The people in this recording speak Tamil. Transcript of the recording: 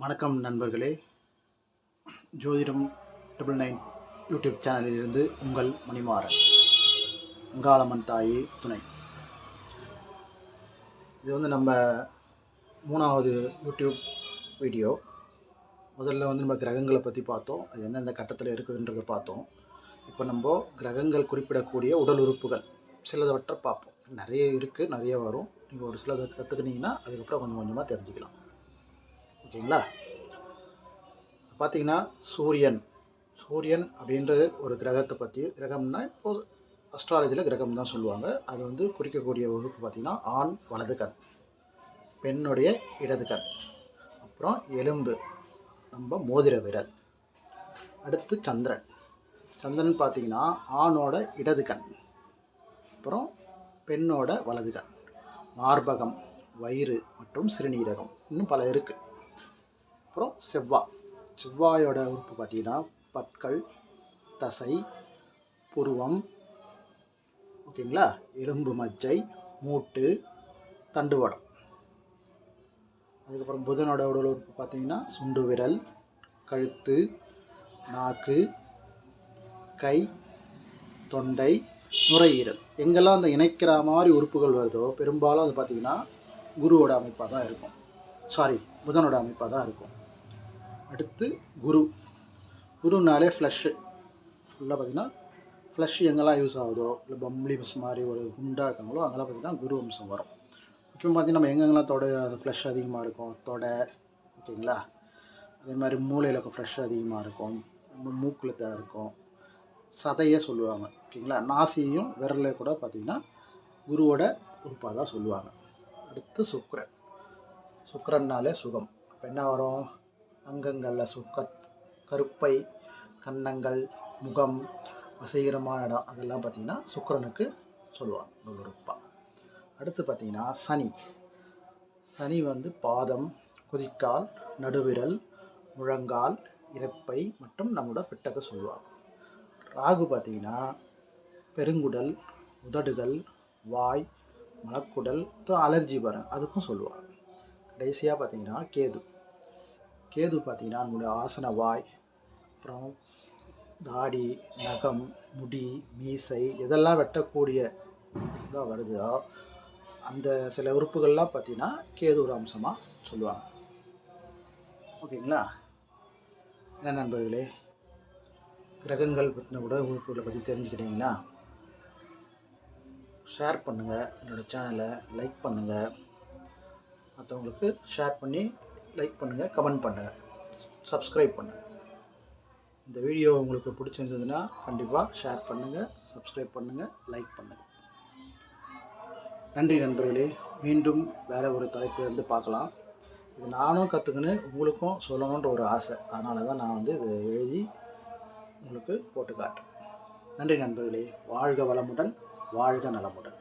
வணக்கம் நண்பர்களே. ஜோதிடம் ட்ரிபிள் நைன் யூடியூப் சேனலிலிருந்து உங்கள் மணிமாறன் அங்காளம்மன் தாயே துணை. இது வந்து நம்ம மூணாவது யூடியூப் வீடியோ. முதல்ல வந்து நம்ம கிரகங்களை பற்றி பார்த்தோம். அது எந்தெந்த கட்டத்தில் இருக்குதுன்றதை பார்த்தோம். இப்போ நம்ம கிரகங்கள் குறிப்பிடக்கூடிய உடல் உறுப்புகள் சிலதவற்றை பார்ப்போம். நிறைய இருக்குது நிறைய வரும். நீங்கள் ஒரு சிலதை கற்றுக்கினீங்கன்னா அதுக்கப்புறம் கொஞ்சம் கொஞ்சமாக தெரிஞ்சுக்கலாம். ஓகேங்களா பார்த்தீங்கன்னா சூரியன். சூரியன் அப்படின்றது ஒரு கிரகத்தை பற்றி கிரகம்னா இப்போது அஸ்ட்ராலஜியில் கிரகம் தான் சொல்லுவாங்க. அது வந்து குறிக்கக்கூடிய உறுப்பு பார்த்திங்கன்னா ஆண் வலது கண் பெண்ணுடைய இடது கண் அப்புறம் எலும்பு நம்ம மோதிர விரல் அடுத்து சந்திரன். சந்திரன் பார்த்திங்கன்னா ஆணோட இடது கண் அப்புறம் பெண்ணோட வலது கண் மார்பகம் வயிறு மற்றும் சிறுநீரகம் இன்னும் பல இருக்குது அப்புறம் செவ்வாய் செவ்வாயோட உறுப்பு பார்த்தீங்கன்னா பற்கள் தசை புருவம் ஓகேங்களா? எலும்பு மஜ்ஜை மூட்டு தண்டுவடம். அதுக்கப்புறம் புதனோட உடல் உறுப்பு பார்த்தீங்கன்னா சுண்டு விரல் கழுத்து நாக்கு கை தொண்டை நுரையீரல். எங்கெல்லாம் அந்த இணைக்கிற மாதிரி உறுப்புகள் வருதோ பெரும்பாலும் அது பார்த்திங்கன்னா குருவோட அமைப்பாக தான் இருக்கும். சாரி புதனோட அமைப்பாக தான் இருக்கும். அடுத்து குரு. குருனாலே ஃப்ளஷ்ஷு ஃபுல்லாக பார்த்திங்கன்னா ஃப்ளஷ் எங்கெல்லாம் யூஸ் ஆகுதோ இல்லை பம்ளி மிஸ் மாதிரி ஒரு குண்டாக இருக்காங்களோ அங்கெல்லாம் பார்த்திங்கன்னா குரு அம்சம் வரும். முக்கியமாக பார்த்திங்கன்னா நம்ம எங்கெங்கெல்லாம் தொடை ஃப்ளஷ் அதிகமாக இருக்கும்? தொடை ஓகேங்களா? அதே மாதிரி மூளையில் ஃப்ளஷ் அதிகமாக இருக்கும். மூக்கில் தான் இருக்கும். சதையே சொல்லுவாங்க ஓகேங்களா? நாசியையும் விரலை கூட பார்த்திங்கன்னா குருவோட உறுப்பாக தான் சொல்லுவாங்க. அடுத்து சுக்கரன். சுக்கரன்னாலே சுகம். அப்போ என்ன வரும்? அங்கங்களில் சுக்க கருப்பை கன்னங்கள் முகம் வசீகரமான இடம் அதெல்லாம் பார்த்திங்கன்னா சுக்கிரனுக்கு சொல்லுவாங்க ஒரு அடுத்து பார்த்திங்கன்னா சனி. சனி வந்து பாதம் குதிக்கால் நடுவிரல் முழங்கால் இறப்பை மற்றும் நம்மளோட பிட்டத்தை சொல்லுவாங்க. ராகு பார்த்திங்கன்னா பெருங்குடல் உதடுகள் வாய் மலக்குடல் அலர்ஜி வர அதுக்கும் சொல்லுவாங்க. கடைசியாக பார்த்தீங்கன்னா கேது. கேது பார்த்தீங்கன்னா நம்மளுடைய ஆசன வாய் அப்புறம் தாடி நகம் முடி மீசை இதெல்லாம் வெட்டக்கூடிய இதாக வருதோ. அந்த சில உறுப்புகள்லாம் பார்த்தீங்கன்னா ஒரு அம்சமாக சொல்லுவாங்க. ஓகேங்களா? என்ன நண்பர்களே? கிரகங்கள் பற்றின கூட உறுப்புகளை பற்றி தெரிஞ்சுக்கிட்டீங்களா ஷேர் பண்ணுங்கள் என்னோடய சேனலை லைக் பண்ணுங்கள் மற்றவங்களுக்கு ஷேர் பண்ணி லைக் பண்ணுங்கள் கமெண்ட் பண்ணுங்கள் சப்ஸ்கிரைப் பண்ணுங்கள் இந்த வீடியோ உங்களுக்கு பிடிச்சிருந்ததுன்னா கண்டிப்பாக ஷேர் பண்ணுங்கள் சப்ஸ்கிரைப் பண்ணுங்கள் லைக் பண்ணுங்கள் நன்றி நண்பர்களே மீண்டும் வேறு ஒரு தலைப்பிலிருந்து பார்க்கலாம். இது நானும் கற்றுக்கின்னு உங்களுக்கும் சொல்லணுன்ற ஒரு ஆசை. அதனால தான் நான் வந்து இதை எழுதி உங்களுக்கு போட்டு காட்டுறேன். நன்றி நண்பர்களே வாழ்க வளமுடன் வாழ்க நலமுடன்.